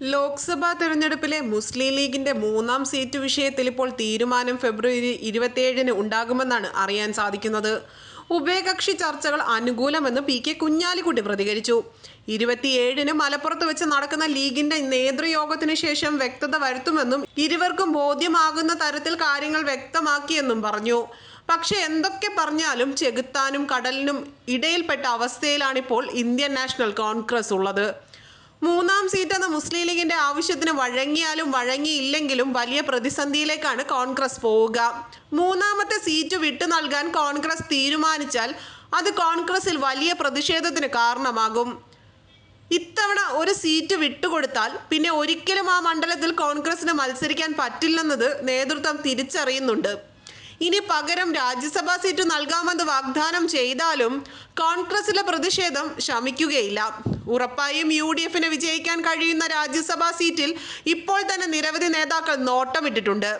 ലോക്സഭാ തെരഞ്ഞെടുപ്പിലെ മുസ്ലിം ലീഗിന്റെ മൂന്നാം സീറ്റ് വിഷയത്തിൽ ഇപ്പോൾ തീരുമാനം ഫെബ്രുവരി ഇരുപത്തിയേഴിന് ഉണ്ടാകുമെന്നാണ് അറിയാൻ സാധിക്കുന്നത്. ഉഭയകക്ഷി ചർച്ചകൾ അനുകൂലമെന്ന് പി കെ കുഞ്ഞാലിക്കുട്ടി പ്രതികരിച്ചു. ഇരുപത്തിയേഴിന് മലപ്പുറത്ത് വെച്ച് നടക്കുന്ന ലീഗിന്റെ നേതൃയോഗത്തിന് ശേഷം വ്യക്തത വരുത്തുമെന്നും ഇരുവർക്കും ബോധ്യമാകുന്ന തരത്തിൽ കാര്യങ്ങൾ വ്യക്തമാക്കിയെന്നും പറഞ്ഞു. പക്ഷേ എന്തൊക്കെ പറഞ്ഞാലും ചെകുത്താനും കടലിനും ഇടയിൽപ്പെട്ട അവസ്ഥയിലാണിപ്പോൾ ഇന്ത്യൻ നാഷണൽ കോൺഗ്രസ് ഉള്ളത്. മൂന്നാം സീറ്റ് എന്ന മുസ്ലിം ലീഗിന്റെ ആവശ്യത്തിന് വഴങ്ങിയാലും വഴങ്ങിയില്ലെങ്കിലും വലിയ പ്രതിസന്ധിയിലേക്കാണ് കോൺഗ്രസ് പോവുക. മൂന്നാമത്തെ സീറ്റ് വിട്ടു നൽകാൻ കോൺഗ്രസ് തീരുമാനിച്ചാൽ അത് കോൺഗ്രസിൽ വലിയ പ്രതിഷേധത്തിന് കാരണമാകും. ഇത്തവണ ഒരു സീറ്റ് വിട്ടുകൊടുത്താൽ പിന്നെ ഒരിക്കലും ആ മണ്ഡലത്തിൽ കോൺഗ്രസിന് മത്സരിക്കാൻ പറ്റില്ലെന്നത് നേതൃത്വം തിരിച്ചറിയുന്നുണ്ട്. ഇനി പകരം രാജ്യസഭാ സീറ്റ് നൽകാമെന്ന് വാഗ്ദാനം ചെയ്താലും കോൺഗ്രസിലെ പ്രതിഷേധം ശമിക്കുകയില്ല. ഉറപ്പായും യു ഡി എഫിന് വിജയിക്കാൻ കഴിയുന്ന രാജ്യസഭാ സീറ്റിൽ ഇപ്പോൾ തന്നെ നിരവധി നേതാക്കൾ നോട്ടമിട്ടിട്ടുണ്ട്.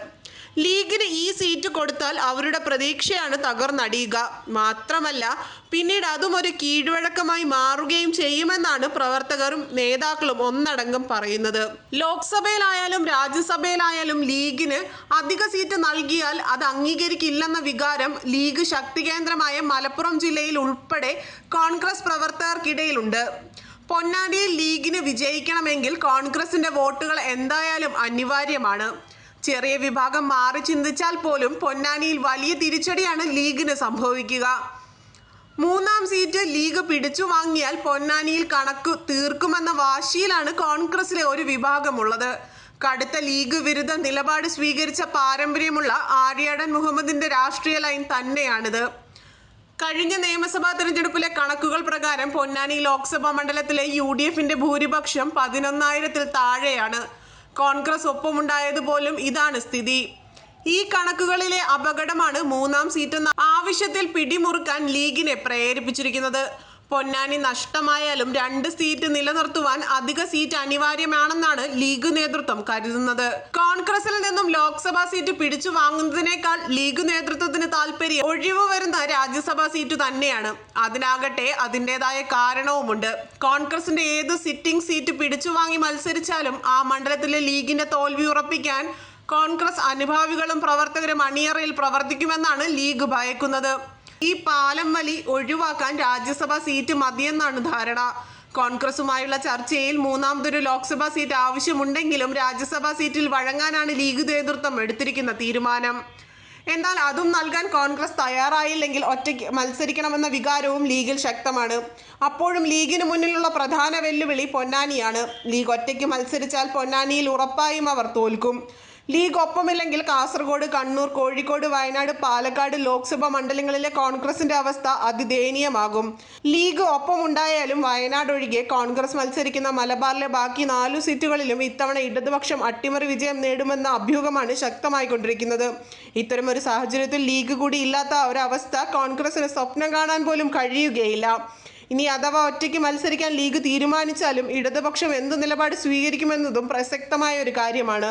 ലീഗിന് ഈ സീറ്റ് കൊടുത്താൽ അവരുടെ പ്രതീക്ഷയാണ് തകർന്നടിയുക. മാത്രമല്ല പിന്നീട് അതും ഒരു കീഴ്വഴക്കമായി മാറുകയും ചെയ്യുമെന്നാണ് പ്രവർത്തകരും നേതാക്കളും ഒന്നടങ്കം പറയുന്നത്. ലോക്സഭയിലായാലും രാജ്യസഭയിലായാലും ലീഗിന് അധിക സീറ്റ് നൽകിയാൽ അത് അംഗീകരിക്കില്ലെന്ന വികാരം ലീഗ് ശക്തി കേന്ദ്രമായ മലപ്പുറം ജില്ലയിൽ ഉൾപ്പെടെ കോൺഗ്രസ് പ്രവർത്തകർക്കിടയിലുണ്ട്. പൊന്നാനിയിൽ ലീഗിന് വിജയിക്കണമെങ്കിൽ കോൺഗ്രസിന്റെ വോട്ടുകൾ എന്തായാലും അനിവാര്യമാണ്. ചെറിയ വിഭാഗം മാറി ചിന്തിച്ചാൽ പോലും പൊന്നാനിയിൽ വലിയ തിരിച്ചടിയാണ് ലീഗിന് സംഭവിക്കുക. മൂന്നാം സീറ്റ് ലീഗ് പിടിച്ചു വാങ്ങിയാൽ പൊന്നാനിയിൽ കണക്ക് തീർക്കുമെന്ന വാശിയിലാണ് കോൺഗ്രസിലെ ഒരു വിഭാഗമുള്ളത്. കടുത്ത ലീഗ് വിരുദ്ധ നിലപാട് സ്വീകരിച്ച പാരമ്പര്യമുള്ള ആര്യാടൻ മുഹമ്മദിന്റെ രാഷ്ട്രീയ ലൈൻ തന്നെയാണിത്. കഴിഞ്ഞ നിയമസഭാ തെരഞ്ഞെടുപ്പിലെ കണക്കുകൾ പ്രകാരം പൊന്നാനി ലോക്സഭാ മണ്ഡലത്തിലെ യു ഡി എഫിന്റെ ഭൂരിപക്ഷം പതിനൊന്നായിരത്തിൽ താഴെയാണ്. കോൺഗ്രസ് ഒപ്പമുണ്ടായത് പോലും ഇതാണ് സ്ഥിതി. ഈ കണക്കുകളിലെ അപകടമാണ് മൂന്നാം സീറ്റെന്ന ആവശ്യത്തിൽ പിടിമുറുക്കാൻ ലീഗിനെ പ്രേരിപ്പിച്ചിരിക്കുന്നത്. പൊന്നാനി നഷ്ടമായാലും രണ്ട് സീറ്റ് നിലനിർത്തുവാൻ അധിക സീറ്റ് അനിവാര്യമാണെന്നാണ് ലീഗ് നേതൃത്വം കരുതുന്നത്. കോൺഗ്രസിൽ നിന്നും ലോക്സഭാ സീറ്റ് പിടിച്ചു വാങ്ങുന്നതിനേക്കാൾ ലീഗ് നേതൃത്വത്തിന് താല്പര്യം ഒഴിവ് വരുന്ന രാജ്യസഭാ സീറ്റ് തന്നെയാണ്. അതിനാകട്ടെ അതിന്റെതായ കാരണവുമുണ്ട്. കോൺഗ്രസിന്റെ ഏത് സിറ്റിംഗ് സീറ്റ് പിടിച്ചു വാങ്ങി മത്സരിച്ചാലും ആ മണ്ഡലത്തിലെ ലീഗിന്റെ തോൽവി ഉറപ്പിക്കാൻ കോൺഗ്രസ് അനുഭാവികളും പ്രവർത്തകരും അണിയറയിൽ പ്രവർത്തിക്കുമെന്നാണ് ലീഗ് ഭയക്കുന്നത്. ഈ പാലം വലി ഒഴിവാക്കാൻ രാജ്യസഭാ സീറ്റ് മതിയെന്നാണ് ധാരണ. കോൺഗ്രസുമായുള്ള ചർച്ചയിൽ മൂന്നാമതൊരു ലോക്സഭാ സീറ്റ് ആവശ്യമുണ്ടെങ്കിലും രാജ്യസഭാ സീറ്റിൽ വഴങ്ങാനാണ് ലീഗ് നേതൃത്വം എടുത്തിരിക്കുന്ന തീരുമാനം. എന്നാൽ അതും നൽകാൻ കോൺഗ്രസ് തയ്യാറായില്ലെങ്കിൽ ഒറ്റയ്ക്ക് മത്സരിക്കണമെന്ന വികാരവും ലീഗിൽ ശക്തമാണ്. അപ്പോഴും ലീഗിന് മുന്നിലുള്ള പ്രധാന വെല്ലുവിളി പൊന്നാനിയാണ്. ലീഗ് ഒറ്റയ്ക്ക് മത്സരിച്ചാൽ പൊന്നാനിയിൽ ഉറപ്പായും അവർ തോൽക്കും. ലീഗ് ഒപ്പമില്ലെങ്കിൽ കാസർഗോഡ് കണ്ണൂർ കോഴിക്കോട് വയനാട് പാലക്കാട് ലോക്സഭാ മണ്ഡലങ്ങളിലെ കോൺഗ്രസിന്റെ അവസ്ഥ അതിദയനീയമാകും. ലീഗ് ഒപ്പമുണ്ടായാലും വയനാട് ഒഴികെ കോൺഗ്രസ് മത്സരിക്കുന്ന മലബാറിലെ ബാക്കി നാലു സീറ്റുകളിലും ഇത്തവണ ഇടതുപക്ഷം അട്ടിമറി വിജയം നേടുമെന്ന അഭ്യൂഹമാണ് ശക്തമായിക്കൊണ്ടിരിക്കുന്നത് ഇത്തരമൊരു സാഹചര്യത്തിൽ ലീഗ് കൂടി ഇല്ലാത്ത ഒരവസ്ഥ കോൺഗ്രസിന് സ്വപ്നം കാണാൻ പോലും കഴിയുകയില്ല. ഇനി അഥവാ ഒറ്റയ്ക്ക് മത്സരിക്കാൻ ലീഗ് തീരുമാനിച്ചാലും ഇടതുപക്ഷം എന്ത് നിലപാട് സ്വീകരിക്കുമെന്നതും പ്രസക്തമായ ഒരു കാര്യമാണ്.